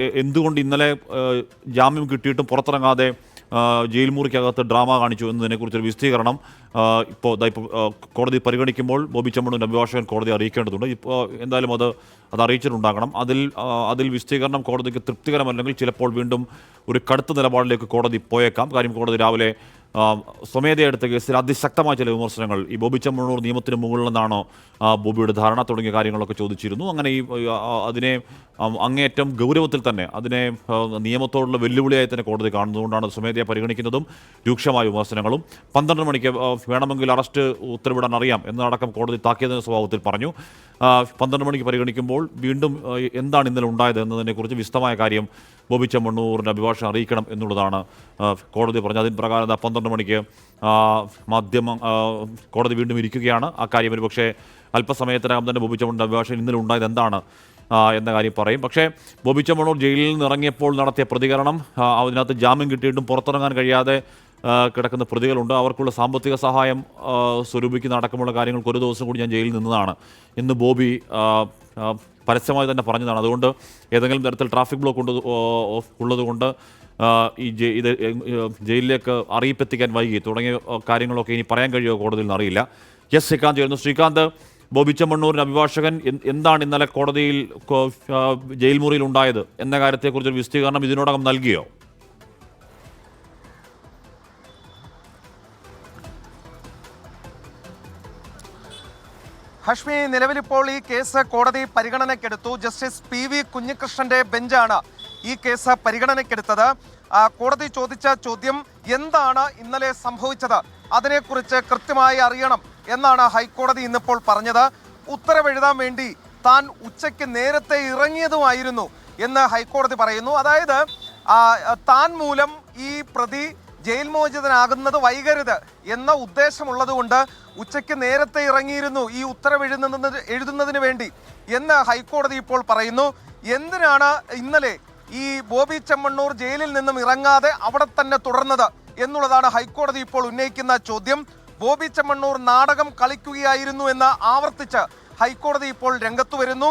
എന്തുകൊണ്ട് ഇന്നലെ ജാമ്യം കിട്ടിയിട്ടും പുറത്തിറങ്ങാതെ ജയിൽ മുറിക്കകത്ത് ഡ്രാമ കാണിച്ചു എന്നതിനെക്കുറിച്ചൊരു വിശദീകരണം ഇപ്പോൾ കോടതി പരിഗണിക്കുമ്പോൾ ബോബി ചെമ്മണ്ണൂരിന്റെ അഭിഭാഷകൻ കോടതി അറിയിക്കേണ്ടതുണ്ട്. ഇപ്പോൾ എന്തായാലും അത് അത് അറിയിച്ചിട്ടുണ്ടാകണം. അതിൽ അതിൽ വിശദീകരണം കോടതിക്ക് തൃപ്തികരമല്ലെങ്കിൽ ചിലപ്പോൾ വീണ്ടും ഒരു കടുത്ത നിലപാടിലേക്ക് കോടതി പോയേക്കാം. കാര്യം കോടതി രാവിലെ സ്വമേധയെടുത്ത കേസിൽ അതിശക്തമായ ചില വിമർശനങ്ങൾ ഈ ബോബി ചെമ്മണ്ണൂർ നിയമത്തിന് മുകളിലെന്നാണോ ബോബിയുടെ ധാരണ തുടങ്ങിയ കാര്യങ്ങളൊക്കെ ചോദിച്ചിരുന്നു. അങ്ങനെ ഈ അതിനെ അങ്ങേയറ്റം ഗൗരവത്തിൽ തന്നെ അതിനെ നിയമത്തോടുള്ള വെല്ലുവിളിയായി തന്നെ കോടതി കാണുന്നതുകൊണ്ടാണ് സ്വമേധയെ പരിഗണിക്കുന്നതും രൂക്ഷമായ വിമർശനങ്ങളും. പന്ത്രണ്ട് മണിക്ക് വേണമെങ്കിൽ അറസ്റ്റ് ഉത്തരവിടാൻ അറിയാം എന്നടക്കം കോടതി താക്കിയതിന്റെ സ്വഭാവത്തിൽ പറഞ്ഞു. പന്ത്രണ്ട് മണിക്ക് പരിഗണിക്കുമ്പോൾ വീണ്ടും എന്താണ് ഇന്നലെ ഉണ്ടായത് എന്നതിനെക്കുറിച്ച് വിശദമായ കാര്യം ബോബി ചെമ്മണ്ണൂറിന്റെ അഭിഭാഷകൻ അറിയിക്കണം എന്നുള്ളതാണ് കോടതി പറഞ്ഞത്. അതിന് പ്രകാരം പന്ത്രണ്ട് മണിക്ക് മാധ്യമം കോടതി വീണ്ടും ഇരിക്കുകയാണ്. ആ കാര്യം ഒരു പക്ഷേ അല്പസമയത്തിനകം തന്നെ ബോബി ചെമ്മണ്ണൂരിന്റെ അഭിഭാഷകൻ ഇന്നലെ ഉണ്ടായത് എന്താണ് എന്ന കാര്യം പറയും. പക്ഷേ ബോബി ചെമ്മണ്ണൂർ ജയിലിൽ നിന്ന് ഇറങ്ങിയപ്പോൾ നടത്തിയ പ്രതികരണം അതിനകത്ത് ജാമ്യം കിട്ടിയിട്ടും പുറത്തിറങ്ങാൻ കഴിയാതെ കിടക്കുന്ന പ്രതികളുണ്ട്. അവർക്കുള്ള സാമ്പത്തിക സഹായം സ്വരൂപിക്കുന്ന അടക്കമുള്ള കാര്യങ്ങൾക്ക് ഒരു ദിവസം കൂടി ഞാൻ ജയിലിൽ നിന്നതാണ്. എന്ന് ബോബി പരസ്യമായി തന്നെ പറഞ്ഞതാണ്. അതുകൊണ്ട് ഏതെങ്കിലും തരത്തിൽ ട്രാഫിക് ബ്ലോക്ക് ഉണ്ട് ഉള്ളതുകൊണ്ട് ഈ ഇത് ജയിലിലേക്ക് അറിയിപ്പെത്തിക്കാൻ വൈകി. തുടങ്ങിയ കാര്യങ്ങളൊക്കെ ഇനി പറയാൻ കഴിയുമോ കോടതിയിൽ നിന്ന് അറിയില്ല. എസ് ശ്രീകാന്ത് ചേരുന്നു. ശ്രീകാന്ത് ബോബി ചെമ്മണ്ണൂരിന്റെ അഭിഭാഷകൻ എന്ത്- എന്താണ് ഇന്നലെ കോടതിയിൽ ജയിൽ മുറിയിൽ ഉണ്ടായത് എന്ന കാര്യത്തെക്കുറിച്ചൊരു വിശദീകരണം ഇതിനോടകം നൽകിയോ? ഹഷ്മി നിലവിലിപ്പോൾ ഈ കേസ് കോടതി പരിഗണനയ്ക്കെടുത്തു. ജസ്റ്റിസ് പി വി കുഞ്ഞികൃഷ്ണന്റെ ബെഞ്ചാണ് ഈ കേസ് പരിഗണനയ്ക്കെടുത്തത്. കോടതി ചോദിച്ച ചോദ്യം എന്താണ് ഇന്നലെ സംഭവിച്ചത്? അതിനെക്കുറിച്ച് കൃത്യമായി അറിയണം എന്നാണ് ഹൈക്കോടതി ഇന്നിപ്പോൾ പറഞ്ഞത്. ഉത്തരവെഴുതാൻ വേണ്ടി താൻ ഉച്ചയ്ക്ക് നേരത്തെ ഇറങ്ങിയതുമായിരുന്നു എന്ന് ഹൈക്കോടതി പറയുന്നു. അതായത് താൻ മൂലം ഈ പ്രതി ജയിൽ മോചിതനാകുന്നത് വൈകരുത് എന്ന ഉദ്ദേശമുള്ളതുകൊണ്ട് ഉച്ചയ്ക്ക് നേരത്തെ ഇറങ്ങിയിരുന്നു ഈ ഉത്തരവ് എഴുതുന്നത് എഴുതുന്നതിന് വേണ്ടി എന്ന് ഹൈക്കോടതി ഇപ്പോൾ പറയുന്നു. എന്തിനാണ് ഇന്നലെ ഈ ബോബി ചെമ്മണ്ണൂർ ജയിലിൽ നിന്നും ഇറങ്ങാതെ അവിടെ തന്നെ തുടർന്നത് എന്നുള്ളതാണ് ഹൈക്കോടതി ഇപ്പോൾ ഉന്നയിക്കുന്ന ചോദ്യം. ബോബി ചെമ്മണ്ണൂർ നാടകം കളിക്കുകയായിരുന്നു എന്ന് ആവർത്തിച്ച് ഹൈക്കോടതി ഇപ്പോൾ രംഗത്തു വരുന്നു.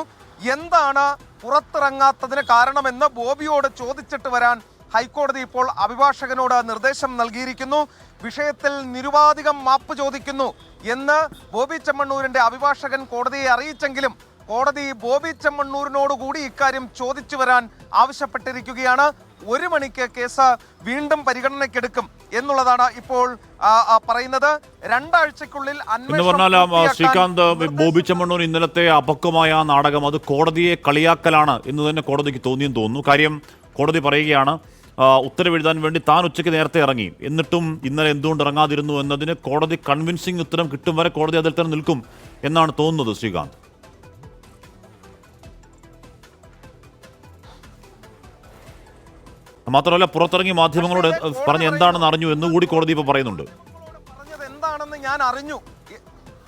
എന്താണ് പുറത്തിറങ്ങാത്തതിന് കാരണമെന്ന് ബോബിയോട് ചോദിച്ചിട്ട് വരാൻ ഹൈക്കോടതി ഇപ്പോൾ അഭിഭാഷകനോട് നിർദ്ദേശം നൽകിയിരിക്കുന്നു. വിഷയത്തിൽ നിരുപാധികം മാപ്പ് ചോദിക്കുന്നു എന്ന് ബോബി ചെമ്മണ്ണൂരിന്റെ അഭിഭാഷകൻ കോടതിയെ അറിയിച്ചെങ്കിലും കോടതി ബോബി ചെമ്മണ്ണൂരിനോട് കൂടി ഇക്കാര്യം ചോദിച്ചു വരാൻ ആവശ്യപ്പെട്ടിരിക്കുകയാണ്. ഒരു മണിക്ക് കേസ് വീണ്ടും പരിഗണനയ്ക്കെടുക്കും എന്നുള്ളതാണ് ഇപ്പോൾ പറയുന്നത്. രണ്ടാഴ്ചക്കുള്ളിൽ എന്ന് പറഞ്ഞാൽ ശ്രീകാന്ത് ബോബി ചെമ്മണ്ണൂർ ഇന്നലത്തെ അപക്വമായ നാടകം അത് കോടതിയെ കളിയാക്കലാണ് എന്ന് തന്നെ കോടതിക്ക് തോന്നിയെന്ന് തോന്നുന്നു. കാര്യം കോടതി പറയുകയാണ് ഉത്തരവെഴുതാൻ വേണ്ടി താൻ ഉച്ചയ്ക്ക് നേരത്തെ ഇറങ്ങി. എന്നിട്ടും ഇന്നലെ എന്തുകൊണ്ട് ഇറങ്ങാതിരുന്നു എന്നതിന് കോടതി കൺവിൻസിംഗ് ഉത്തരം കിട്ടും വരെ കോടതി അതിൽ തന്നെ നിൽക്കും എന്നാണ് തോന്നുന്നത് ശ്രീകാന്ത്. മാത്രമല്ല പുറത്തിറങ്ങി മാധ്യമങ്ങളോട് പറഞ്ഞ് എന്താണെന്ന് അറിഞ്ഞു. എന്നുകൂടി കോടതി ഇപ്പോൾ പറയുന്നുണ്ട്. ഞാൻ അറിഞ്ഞു.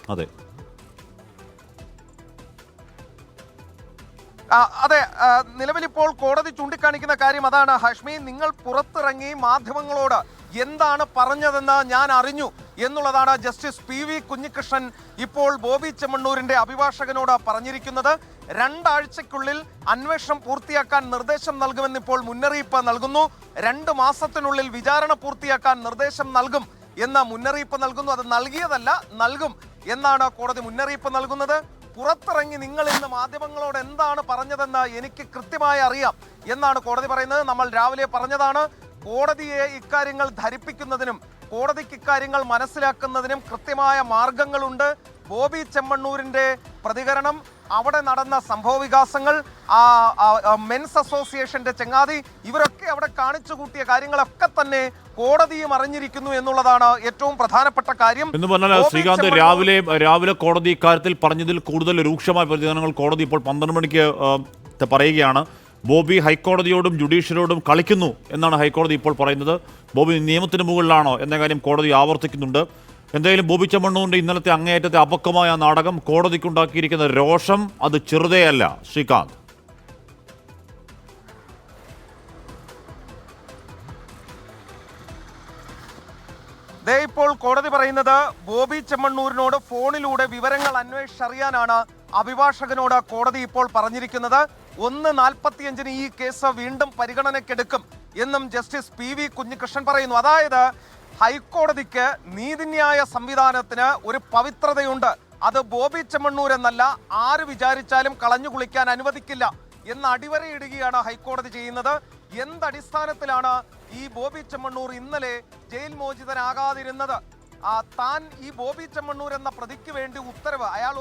അതെ. അതെ നിലവിലിപ്പോൾ കോടതി ചൂണ്ടിക്കാണിക്കുന്ന കാര്യം അതാണ്. ഹഷ്മി നിങ്ങൾ പുറത്തിറങ്ങി മാധ്യമങ്ങളോട് എന്താണ് പറഞ്ഞതെന്ന് ഞാൻ അറിഞ്ഞു എന്നുള്ളതാണ് ജസ്റ്റിസ് പി വി കുഞ്ഞികൃഷ്ണൻ ഇപ്പോൾ ബോബി ചെമ്മണ്ണൂരിന്റെ അഭിഭാഷകനോട് പറഞ്ഞിരിക്കുന്നത്. രണ്ടാഴ്ചക്കുള്ളിൽ അന്വേഷണം പൂർത്തിയാക്കാൻ നിർദ്ദേശം നൽകുമെന്ന് ഇപ്പോൾ മുന്നറിയിപ്പ് നൽകുന്നു. രണ്ട് മാസത്തിനുള്ളിൽ വിചാരണ പൂർത്തിയാക്കാൻ നിർദ്ദേശം നൽകും എന്ന മുന്നറിയിപ്പ് നൽകുന്നു. അത് നൽകിയതല്ല നൽകും എന്നാണ് കോടതി മുന്നറിയിപ്പ് നൽകുന്നത്. പുറത്തിറങ്ങി നിങ്ങൾ ഇന്ന് മാധ്യമങ്ങളോട് എന്താണ് പറഞ്ഞതെന്ന് എനിക്ക് കൃത്യമായി അറിയാം എന്നാണ് കോടതി പറയുന്നത്. നമ്മൾ രാവിലെ പറഞ്ഞതാണ് കോടതിയെ ഇക്കാര്യങ്ങൾ ധരിപ്പിക്കുന്നതിനും കോടതിക്ക് ഇക്കാര്യങ്ങൾ മനസ്സിലാക്കുന്നതിനും കൃത്യമായ മാർഗങ്ങളുണ്ട്. ബോബി ചെമ്മണ്ണൂരിന്റെ പ്രതികരണം അവിടെ നടന്ന സംഭവ വികാസങ്ങൾ മെൻസ് അസോസിയേഷന്റെ ചെങ്ങാതി ഇവരൊക്കെ അവിടെ കാണിച്ചു കൂട്ടിയ കാര്യങ്ങളൊക്കെ തന്നെ കോടതിയും അറിഞ്ഞിരിക്കുന്നു എന്നുള്ളതാണ് ഏറ്റവും പ്രധാനപ്പെട്ട കാര്യം. എന്ന് പറഞ്ഞാൽ ശ്രീകാന്ത് രാവിലെ രാവിലെ കോടതി ഇക്കാര്യത്തിൽ പറഞ്ഞതിൽ കൂടുതൽ രൂക്ഷമായ പ്രതികരണങ്ങൾ കോടതി ഇപ്പോൾ പന്ത്രണ്ട് മണിക്ക് പറയുകയാണ്. ബോബി ഹൈക്കോടതിയോടും ജുഡീഷ്യലോടും കളിക്കുന്നു എന്നാണ് ഹൈക്കോടതി ഇപ്പോൾ പറയുന്നത്. ബോബി നിയമത്തിന് മുകളിലാണോ എന്ന കാര്യം കോടതി ആവർത്തിക്കുന്നുണ്ട്. എന്തായാലും ബോബി മണ്ണുകൊണ്ട് ഇന്നലത്തെ അങ്ങേയറ്റത്തെ അപക്വമായ നാടകം കോടതിക്കുണ്ടാക്കിയിരിക്കുന്ന രോഷം അത് ചെറുതേയല്ല. ശ്രീകാന്ത്. ദേ ഇപ്പോൾ കോടതി പറയുന്നത് ബോബി ചെമ്മണ്ണൂരിനോട് ഫോണിലൂടെ വിവരങ്ങൾ അന്വേഷിച്ചറിയാനാണ് അഭിഭാഷകനോട് കോടതി ഇപ്പോൾ പറഞ്ഞിരിക്കുന്നത്. ഒന്ന് നാൽപ്പത്തിയഞ്ചിന് ഈ കേസ് വീണ്ടും പരിഗണനയ്ക്കെടുക്കും എന്നും ജസ്റ്റിസ് പി വി കുഞ്ഞികൃഷ്ണൻ പറയുന്നു. അതായത് ഹൈക്കോടതിക്ക് നീതിന്യായ സംവിധാനത്തിന് ഒരു പവിത്രതയുണ്ട്. അത് ബോബി ചെമ്മണ്ണൂർ എന്നല്ല ആര് വിചാരിച്ചാലും കളഞ്ഞു കുളിക്കാൻ അനുവദിക്കില്ല എന്ന് അടിവരയിടുകയാണ് ഹൈക്കോടതി ചെയ്യുന്നത്. എന്തടിസ്ഥാനത്തിലാണ് ഈ ബോബി ചെമ്മണ്ണൂർ ഇന്നലെ ജയിൽ മോചിതനാകാതിരുന്നത്? താൻ ഈ ബോബി ചെമ്മണ്ണൂർ എന്ന പ്രതിക്ക് വേണ്ടി ഉത്തരവ് അയാൾ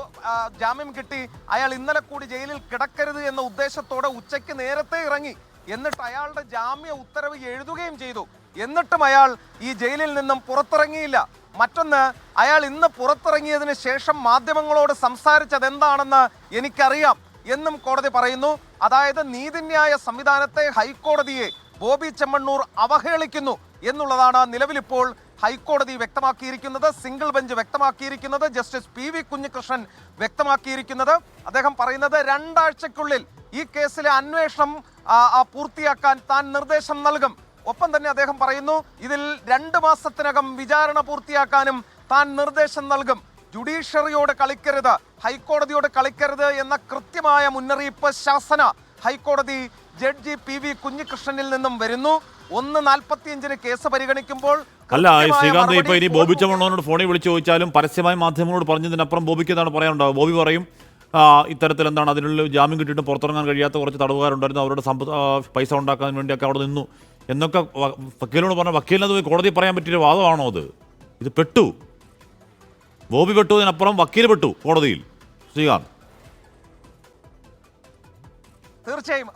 ജാമ്യം കിട്ടി അയാൾ ഇന്നലെ കൂടി ജയിലിൽ കിടക്കരുത് എന്ന ഉദ്ദേശത്തോടെ ഉച്ചയ്ക്ക് നേരത്തെ ഇറങ്ങി. എന്നിട്ട് അയാളുടെ ജാമ്യ ഉത്തരവ് എഴുതുകയും ചെയ്തു. എന്നിട്ടും അയാൾ ഈ ജയിലിൽ നിന്നും പുറത്തിറങ്ങിയില്ല. മറ്റൊന്ന് അയാൾ ഇന്ന് പുറത്തിറങ്ങിയതിന് ശേഷം മാധ്യമങ്ങളോട് സംസാരിച്ചത് എന്താണെന്ന് എനിക്കറിയാം എന്നും കോടതി പറയുന്നു. അതായത് നീതിന്യായ സംവിധാനത്തെ ഹൈക്കോടതിയെ ബോബി ചെമ്മണ്ണൂർ അവഹേളിക്കുന്നു എന്നുള്ളതാണ് നിലവിലിപ്പോൾ ഹൈക്കോടതി വ്യക്തമാക്കിയിരിക്കുന്നത് സിംഗിൾ ബെഞ്ച് വ്യക്തമാക്കിയിരിക്കുന്നത് ജസ്റ്റിസ് പി വി കുഞ്ഞികൃഷ്ണൻ വ്യക്തമാക്കിയിരിക്കുന്നത്. അദ്ദേഹം പറയുന്നത് രണ്ടാഴ്ചക്കുള്ളിൽ ഈ കേസിലെ അന്വേഷണം പൂർത്തിയാക്കാൻ താൻ നിർദ്ദേശം നൽകും. ഒപ്പം തന്നെ അദ്ദേഹം പറയുന്നു ഇതിൽ രണ്ട് മാസത്തിനകം വിചാരണ പൂർത്തിയാക്കാനും താൻ നിർദ്ദേശം നൽകും. ജുഡീഷ്യറിയോട് കളിക്കരുത് ഹൈക്കോടതിയോട് കളിക്കരുത് എന്ന കൃത്യമായ മുന്നറിയിപ്പ് ശാസന ഹൈക്കോടതി ജഡ്ജി പി വി കുഞ്ഞികൃഷ്ണനിൽ നിന്നും വരുന്നു. ഒന്ന് നാൽപ്പത്തിയഞ്ചിന് കേസ് പരിഗണിക്കുമ്പോൾ അല്ല ശ്രീകാന്ത് ഇപ്പൊ ഇനി ബോബി കോടതി ഫോണിൽ വിളിച്ചു ചോദിച്ചാലും പരസ്യമായി മാധ്യമങ്ങളോട് പറഞ്ഞതിനപ്പുറം ബോബിക്ക് എന്താണ് പറയാനുണ്ടാവുക? ബോബി പറയും ഇത്തരത്തിൽ എന്താണ് അതിനുള്ള ജാമ്യം കിട്ടിയിട്ട് പുറത്തിറങ്ങാൻ കഴിയാത്ത കുറച്ച് തടവുകാരുണ്ടായിരുന്നു. അവരുടെ സമ്പത്ത് പൈസ ഉണ്ടാക്കാൻ വേണ്ടിയൊക്കെ അവിടെ നിന്നു. എന്നൊക്കെ വക്കീലിനോട് പറഞ്ഞ വക്കീലിനത് പോയി കോടതി പറയാൻ പറ്റിയൊരു വാദമാണോ അത്? ഇത് പെട്ടു. ബോബി പെട്ടു അതിനപ്പുറം വക്കീൽ പെട്ടു കോടതിയിൽ. ശ്രീകാന്ത്. തീർച്ചയായും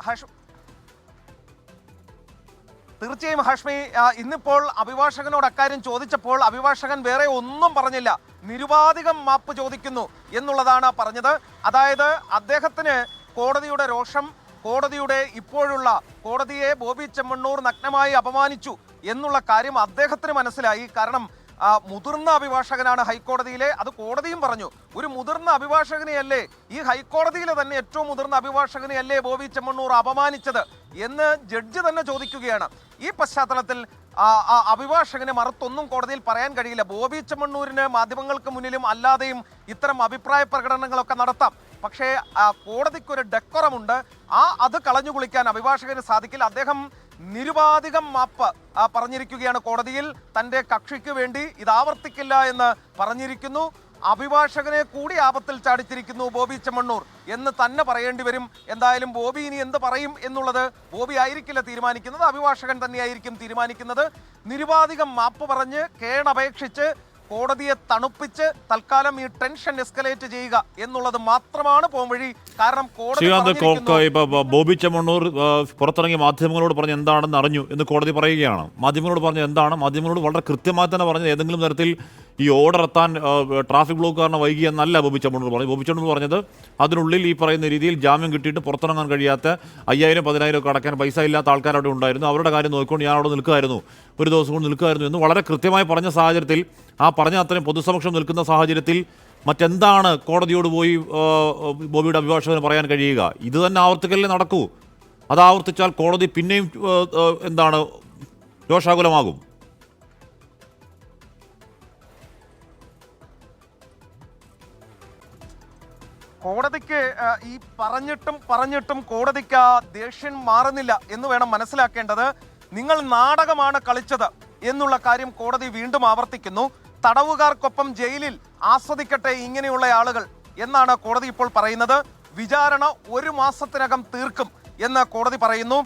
തീർച്ചയായും ഹാഷ്മി ഇന്നിപ്പോൾ അഭിഭാഷകനോട് അക്കാര്യം ചോദിച്ചപ്പോൾ അഭിഭാഷകൻ വേറെ ഒന്നും പറഞ്ഞില്ല. നിരുപാധികം മാപ്പ് ചോദിക്കുന്നു എന്നുള്ളതാണ് പറഞ്ഞത്. അതായത് അദ്ദേഹത്തിന് കോടതിയുടെ രോഷം കോടതിയുടെ ഇപ്പോഴുള്ള കോടതിയെ ബോബി ചെമ്മണ്ണൂർ നഗ്നമായി അപമാനിച്ചു എന്നുള്ള കാര്യം അദ്ദേഹത്തിന് മനസ്സിലായി. കാരണം മുതിർന്ന അഭിഭാഷകനാണ് ഹൈക്കോടതിയിലെ. അത് കോടതിയും പറഞ്ഞു. ഒരു മുതിർന്ന അഭിഭാഷകനെയല്ലേ ഈ ഹൈക്കോടതിയിലെ തന്നെ ഏറ്റവും മുതിർന്ന അഭിഭാഷകനെയല്ലേ ബോബി ചെമ്മണ്ണൂർ അപമാനിച്ചത് എന്ന് ജഡ്ജി തന്നെ ചോദിക്കുകയാണ്. ഈ പശ്ചാത്തലത്തിൽ അഭിഭാഷകന് മറുത്തൊന്നും കോടതിയിൽ പറയാൻ കഴിയില്ല. ബോബി ചെമ്മണ്ണൂരിന് മാധ്യമങ്ങൾക്ക് മുന്നിലും അല്ലാതെയും ഇത്തരം അഭിപ്രായ പ്രകടനങ്ങളൊക്കെ നടത്താം. പക്ഷേ കോടതിക്കൊരു ഡെക്കറമുണ്ട്. ആ അത് കളഞ്ഞു കുളിക്കാൻ അഭിഭാഷകന് സാധിക്കില്ല. അദ്ദേഹം നിരുപാധികം മാപ്പ് പറഞ്ഞിരിക്കുകയാണ് കോടതിയിൽ. തന്റെ കക്ഷിക്ക് വേണ്ടി ഇത് ആവർത്തിക്കില്ല എന്ന് പറഞ്ഞിരിക്കുന്നു. അഭിഭാഷകനെ കൂടി ആപത്തിൽ ചാടിച്ചിരിക്കുന്നു ബോബി ചെമ്മണ്ണൂർ എന്ന് തന്നെ പറയേണ്ടി വരും. എന്തായാലും ബോബി ഇനി എന്ത് പറയും എന്നുള്ളത് ബോബി ആയിരിക്കില്ല തീരുമാനിക്കുന്നത്. അഭിഭാഷകൻ തന്നെയായിരിക്കും തീരുമാനിക്കുന്നത്. നിരുപാധികം മാപ്പ് പറഞ്ഞ് കേണപേക്ഷിച്ച് കോടതിയെ തണുപ്പിച്ച് തൽക്കാലം ഈ ടെൻഷൻ എസ്കലേറ്റ് ചെയ്യുക എന്നുള്ളത് മാത്രമാണ് പോംവഴി കാരണം കോടതി ബോബി ചെമ്മണ്ണൂർ പുറത്തിറങ്ങിയ പുറത്തിറങ്ങി മാധ്യമങ്ങളോട് പറഞ്ഞ് എന്താണെന്ന് അറിഞ്ഞു എന്ന് കോടതി പറയുകയാണ്. മാധ്യമങ്ങളോട് പറഞ്ഞ എന്താണ്? മാധ്യമങ്ങളോട് വളരെ കൃത്യമായി തന്നെ പറഞ്ഞത് ഏതെങ്കിലും തരത്തിൽ ഈ ഓർഡർ എത്താൻ ട്രാഫിക് ബ്ലോക്ക് കാരണം വൈകി എന്നല്ല ബോബി ചമ്മണ്ണൂർ പറഞ്ഞു ബോബി ചമ്മണ്ണൂർ പറഞ്ഞത് അതിനുള്ളിൽ ഈ പറയുന്ന രീതിയിൽ ജാമ്യം കിട്ടിയിട്ട് പുറത്തിറങ്ങാൻ കഴിയാത്ത അയ്യായിരം പതിനായിരം ഒക്കെ അടക്കാൻ പൈസ ഇല്ലാത്ത ആൾക്കാർ അവിടെ ഉണ്ടായിരുന്നു. അവരുടെ കാര്യം നോക്കിക്കൊണ്ട് ഞാൻ അവിടെ നിൽക്കുമായിരുന്നു. ഒരു ദിവസം കൊണ്ട് നിൽക്കുമായിരുന്നു എന്ന് വളരെ കൃത്യമായി പറഞ്ഞ സാഹചര്യത്തിൽ ആ പറഞ്ഞ അത്രയും പൊതുസമക്ഷം നിൽക്കുന്ന സാഹചര്യത്തിൽ മറ്റെന്താണ് കോടതിയോട് പോയി ബോബിയുടെ അഭിഭാഷകന് പറയാൻ കഴിയുക? ഇത് തന്നെ ആവർത്തിക്കലേ നടക്കൂ. അത് ആവർത്തിച്ചാൽ കോടതി പിന്നെയും എന്താണ് രോഷാകുലമാകും കോടതിക്ക് ഈ പറഞ്ഞിട്ടും പറഞ്ഞിട്ടും കോടതിക്ക് ദേഷ്യം മാറുന്നില്ല എന്ന് വേണം മനസ്സിലാക്കേണ്ടത്. നിങ്ങൾ നാടകമാണ് കളിച്ചത് എന്നുള്ള കാര്യം കോടതി വീണ്ടും ആവർത്തിക്കുന്നു. തടവുകാർക്കൊപ്പം ജയിലിൽ ആസ്വദിക്കട്ടെ ഇങ്ങനെയുള്ള ആളുകൾ എന്നാണ് കോടതി ഇപ്പോൾ പറയുന്നത്. വിചാരണ ഒരു മാസത്തിനകം തീർക്കും എന്ന് കോടതി പറയുന്നു.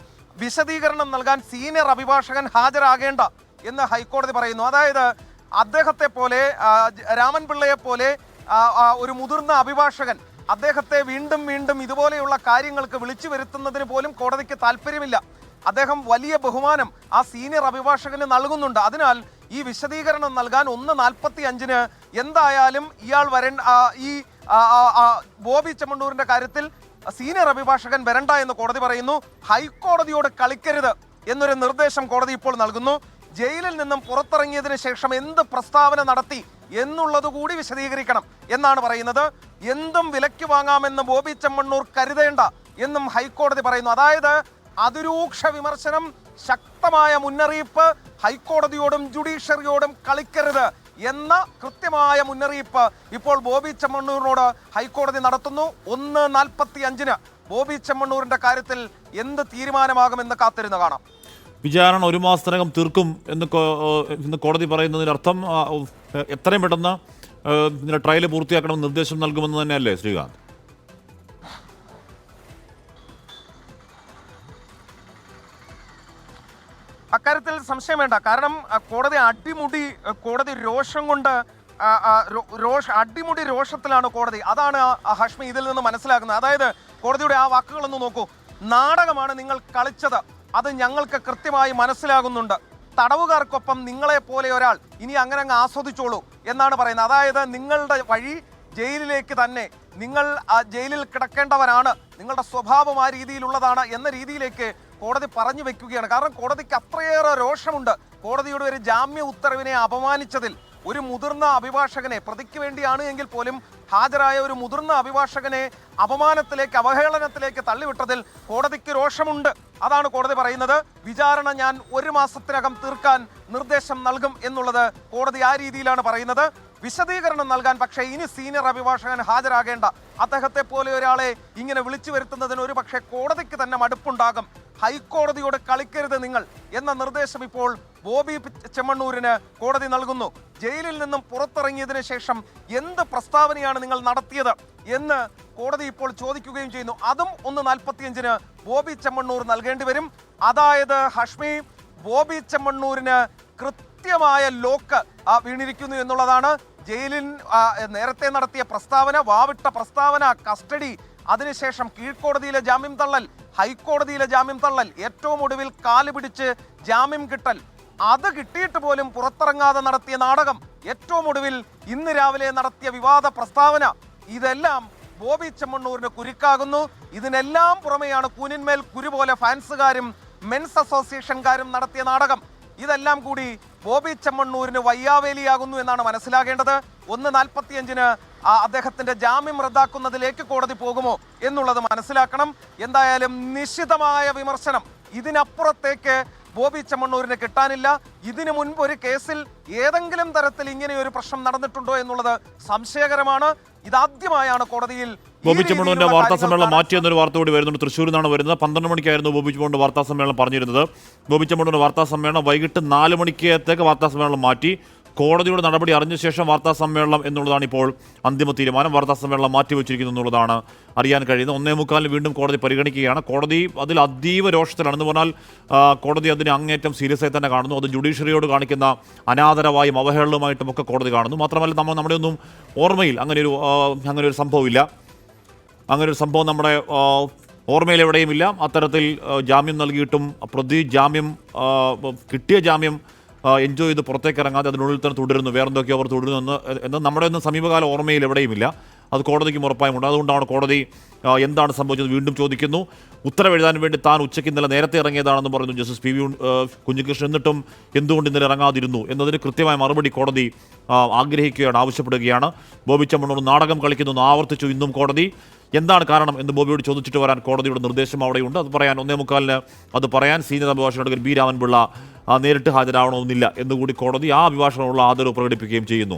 വിശദീകരണം നൽകാൻ സീനിയർ അഭിഭാഷകൻ ഹാജരാകേണ്ട എന്ന് ഹൈക്കോടതി പറയുന്നു. അതായത് അദ്ദേഹത്തെ പോലെ രാമൻപിള്ളയെ രാമൻ പിള്ളയെ പോലെ ഒരു മുതിർന്ന അഭിഭാഷകൻ അദ്ദേഹത്തെ വീണ്ടും വീണ്ടും ഇതുപോലെയുള്ള കാര്യങ്ങൾക്ക് വിളിച്ചു വരുത്തുന്നതിന് പോലും കോടതിക്ക് താല്പര്യമില്ല. അദ്ദേഹം വലിയ ബഹുമാനം ആ സീനിയർ അഭിഭാഷകന് നൽകുന്നുണ്ട്. അതിനാൽ ഈ വിശദീകരണം നൽകാൻ ഒന്ന് നാൽപ്പത്തി അഞ്ചിന് എന്തായാലും ഇയാൾ വരൻ ഈ ബോബി ചെമ്മണ്ണൂരിന്റെ കാര്യത്തിൽ സീനിയർ അഭിഭാഷകൻ വരണ്ട എന്ന് കോടതി പറയുന്നു. ഹൈക്കോടതിയോട് കളിക്കരുത് എന്നൊരു നിർദ്ദേശം കോടതി ഇപ്പോൾ നൽകുന്നു. ജയിലിൽ നിന്നും പുറത്തിറങ്ങിയതിനു ശേഷം എന്ത് പ്രസ്താവന നടത്തി എന്നുള്ളത് കൂടി വിശദീകരിക്കണം എന്നാണ് പറയുന്നത്. എന്തും വിലയ്ക്ക് വാങ്ങാമെന്ന് ബോബി ചെമ്മണ്ണൂർ കരുതേണ്ട എന്നും ഹൈക്കോടതി പറയുന്നു. അതായത് അതിരൂക്ഷ വിമർശനം ശക്തമായ മുന്നറിയിപ്പ് ഹൈക്കോടതിയോടും ജുഡീഷ്യറിയോടും കളിക്കരുത് എന്ന കൃത്യമായ മുന്നറിയിപ്പ് ഇപ്പോൾ ബോബി ചെമ്മണ്ണൂരിനോട് ഹൈക്കോടതി നടത്തുന്നു. ഒന്ന് നാൽപ്പത്തി അഞ്ചിന് ബോബി ചെമ്മണ്ണൂരിന്റെ കാര്യത്തിൽ എന്ത് തീരുമാനമാകുമെന്ന് കാത്തിരുന്ന് കാണാം. വിചാരണ ഒരു മാസത്തിനകം തീർക്കും എന്ന് ഇന്ന് കോടതി പറയുന്നതിനർത്ഥം എത്രയും പെട്ടെന്ന് ഇതിന്റെ ട്രയൽ പൂർത്തിയാക്കണമെന്ന് നിർദ്ദേശം നൽകുമെന്ന് തന്നെയല്ലേ ശ്രീകാന്ത്? അക്കാര്യത്തിൽ സംശയം വേണ്ട. കാരണം കോടതി അടിമുടി കോടതി രോഷം കൊണ്ട് രോഷ അടിമുടി രോഷത്തിലാണ് കോടതി. അതാണ് ഹഷ്മി ഇതിൽ നിന്ന് മനസ്സിലാക്കുന്നത്. അതായത് കോടതിയുടെ ആ വാക്കുകളൊന്നും നോക്കൂ. നാടകമാണ് നിങ്ങൾ കളിച്ചത്. അത് ഞങ്ങൾക്ക് കൃത്യമായി മനസ്സിലാകുന്നുണ്ട്. തടവുകാർക്കൊപ്പം നിങ്ങളെ പോലെ ഒരാൾ ഇനി അങ്ങനെ അങ്ങ് ആസ്വദിച്ചോളൂ എന്നാണ് പറയുന്നത്. അതായത് നിങ്ങളുടെ വഴി ജയിലിലേക്ക് തന്നെ നിങ്ങൾ ജയിലിൽ കിടക്കേണ്ടവരാണ്. നിങ്ങളുടെ സ്വഭാവം ആ രീതിയിലുള്ളതാണ് എന്ന രീതിയിലേക്ക് കോടതി പറഞ്ഞു വെക്കുകയാണ്. കാരണം കോടതിക്ക് അത്രയേറെ രോഷമുണ്ട്. കോടതിയുടെ ഒരു ജാമ്യ ഉത്തരവിനെ അപമാനിച്ചതിൽ ഒരു മുതിർന്ന അഭിഭാഷകനെ പ്രതിക്ക് വേണ്ടിയാണ് എങ്കിൽ പോലും ഹാജരായ ഒരു മുതിർന്ന അഭിഭാഷകനെ അപമാനത്തിലേക്ക് അവഹേളനത്തിലേക്ക് തള്ളിവിട്ടതിൽ കോടതിക്ക് രോഷമുണ്ട്. അതാണ് കോടതി പറയുന്നത്. വിചാരണ ഞാൻ ഒരു മാസത്തിനകം തീർക്കാൻ നിർദ്ദേശം നൽകും എന്നുള്ളത് കോടതി ആ രീതിയിലാണ് പറയുന്നത്. വിശദീകരണം നൽകാൻ പക്ഷേ ഇനി സീനിയർ അഭിഭാഷകൻ ഹാജരാകേണ്ട. അദ്ദേഹത്തെ പോലെ ഒരാളെ ഇങ്ങനെ വിളിച്ചു വരുത്തുന്നതിന് ഒരു പക്ഷേ കോടതിക്ക് തന്നെ മടുപ്പുണ്ടാകും. ഹൈക്കോടതിയോട് കളിക്കരുത് നിങ്ങൾ എന്ന നിർദ്ദേശം ഇപ്പോൾ ബോബി ചെമ്മണ്ണൂരിന് കോടതി നൽകുന്നു. ജയിലിൽ നിന്നും പുറത്തിറങ്ങിയതിനു ശേഷം എന്ത് പ്രസ്താവനയാണ് നിങ്ങൾ നടത്തിയത് എന്ന് കോടതി ഇപ്പോൾ ചോദിക്കുകയും ചെയ്യുന്നു. അതും ഒന്ന് നാൽപ്പത്തിയഞ്ചിന് ബോബി ചെമ്മണ്ണൂർ നൽകേണ്ടി വരും. അതായത് ഹഷ്മി ബോബി ചെമ്മണ്ണൂരിന് കൃത്യമായ ലോക്ക് വീണിരിക്കുന്നു എന്നുള്ളതാണ് ജയിലിൽ നേരത്തെ നടത്തിയ പ്രസ്താവന വാവിട്ട പ്രസ്താവന കസ്റ്റഡി അതിനുശേഷം കീഴ്ക്കോടതിയിലെ ജാമ്യം തള്ളൽ ഹൈക്കോടതിയിലെ ജാമ്യം തള്ളൽ ഏറ്റവും ഒടുവിൽ കാൽ പിടിച്ച് ജാമ്യം കിട്ടൽ. അത് കിട്ടിയിട്ട് പോലും പുറത്തിറങ്ങാതെ നടത്തിയ നാടകം ഏറ്റവും ഒടുവിൽ ഇന്ന് രാവിലെ നടത്തിയ വിവാദ പ്രസ്താവന. ഇതെല്ലാം ബോബി ചെമ്മണ്ണൂരിന് കുരുക്കാകുന്നു. ഇതിനെല്ലാം പുറമെയാണ് കൂനിന്മേൽ കുരു പോലെ ഫാൻസുകാരും മെൻസ് അസോസിയേഷൻകാരും നടത്തിയ നാടകം. ഇതെല്ലാം കൂടി ബോബി ചെമ്മണ്ണൂരിന് വയ്യാവേലിയാകുന്നു എന്നാണ് മനസ്സിലാകേണ്ടത്. ഒന്ന് നാൽപ്പത്തിയഞ്ചിന് അദ്ദേഹത്തിന്റെ ജാമ്യം റദ്ദാക്കുന്നതിലേക്ക് കോടതി പോകുമോ എന്നുള്ളത് മനസ്സിലാക്കണം. എന്തായാലും നിശിതമായ വിമർശനം. ഇതിനപ്പുറത്തേക്ക് ബോബി ചെമ്മണ്ണൂരിന് കിട്ടാനില്ല. ഇതിനു മുൻപ് ഒരു കേസിൽ ഏതെങ്കിലും തരത്തിൽ ഇങ്ങനെ ഒരു പ്രശ്നം നടന്നിട്ടുണ്ടോ എന്നുള്ളത് സംശയകരമാണ്. ഇതാദ്യമായാണ് കോടതിയിൽ ബോബി ചെമ്മണ്ണൂരിന്റെ വാർത്താ സമ്മേളനം മാറ്റിയെന്നൊരു വാർത്ത കൂടി വരുന്നുണ്ട്. തൃശ്ശൂരിൽ നിന്നാണ് വരുന്നത്. പന്ത്രണ്ട് മണിക്കായിരുന്നു ബോബി ചെമ്മണ്ണൂർ വാർത്താ സമ്മേളനം പറഞ്ഞിരുന്നത്. ബോബി ചെമ്മണ്ണൂരിന്റെ വാർത്താ സമ്മേളനം വൈകിട്ട് നാല് മണിക്കത്തേക്ക് വാർത്താ സമ്മേളനം മാറ്റി. കോടതിയുടെ നടപടി അറിഞ്ഞ ശേഷം വാർത്താ സമ്മേളനം എന്നുള്ളതാണ് ഇപ്പോൾ അന്തിമ തീരുമാനം. വാർത്താ സമ്മേളനം മാറ്റിവെച്ചിരിക്കുന്നു എന്നുള്ളതാണ് അറിയാൻ കഴിയുന്നത്. ഒന്നേ മുക്കാലിന് വീണ്ടും കോടതി പരിഗണിക്കുകയാണ്. കോടതി അതിൽ അതീവ രോഷത്തിലാണ് എന്ന് പറഞ്ഞാൽ കോടതി അതിനെ അങ്ങേറ്റം സീരിയസ് ആയി തന്നെ കാണുന്നു. അത് ജുഡീഷ്യറിയോട് കാണിക്കുന്ന അനാദരവായും അവഹേളനവുമായിട്ടും ഒക്കെ കോടതി കാണുന്നു. മാത്രമല്ല നമ്മൾ നമ്മുടെ ഒന്നും ഓർമ്മയിൽ അങ്ങനെ ഒരു അങ്ങനെ ഒരു സംഭവമില്ല. അങ്ങനെ ഒരു സംഭവം നമ്മുടെ ഓർമ്മയിൽ എവിടെയുമില്ല. അത്തരത്തിൽ ജാമ്യം നൽകിയിട്ടും പ്രതി ജാമ്യം കിട്ടിയ ജാമ്യം എൻജോയ് ചെയ്ത് പുറത്തേക്ക് ഇറങ്ങാതെ അതിനുള്ളിൽ തന്നെ തുടരുന്നു. വേറെ എന്തൊക്കെയോ അവർ തുടരുന്നു. എന്ന് എന്ന് നമ്മുടെ ഒന്നും സമീപകാല ഓർമ്മയിൽ എവിടെയുമില്ല. അത് കോടതിക്കും ഉറപ്പായുമുണ്ട്. അതുകൊണ്ടാണ് കോടതി എന്താണ് സംഭവിച്ചത് വീണ്ടും ചോദിക്കുന്നു. ഉത്തരവെഴുതാൻ വേണ്ടി താൻ ഉച്ചയ്ക്ക് ഇന്നലെ നേരത്തെ ഇറങ്ങിയതാണെന്ന് പറയുന്നു ജസ്റ്റിസ് പി വി കുഞ്ഞികൃഷ്ണൻ. എന്നിട്ടും എന്തുകൊണ്ട് ഇന്നലെ ഇറങ്ങാതിരുന്നു? എന്നതിന് കൃത്യമായ മറുപടി കോടതി ആഗ്രഹിക്കുകയാണ് ആവശ്യപ്പെടുകയാണ്. ബോബി ചെമ്മണ്ണൂർ നാടകം കളിക്കുന്നു ആവർത്തിച്ചു ഇന്നും കോടതി. എന്താണ് കാരണം എന്ന് ബോബിയോട് ചോദിച്ചിട്ട് വരാൻ കോടതിയുടെ നിർദ്ദേശം അവിടെയുണ്ട്. അത് പറയാൻ ഒന്നേ മുക്കാലിന് അത് പറയാൻ സീനിയർ അഭിഭാഷകൻ ബി രാമൻപിള്ള നേരിട്ട് ഹാജരാവണമെന്നില്ല എന്നുകൂടി കോടതി ആ അഭിഭാഷകനുള്ള ആദരവ് പ്രകടിപ്പിക്കുകയും ചെയ്യുന്നു.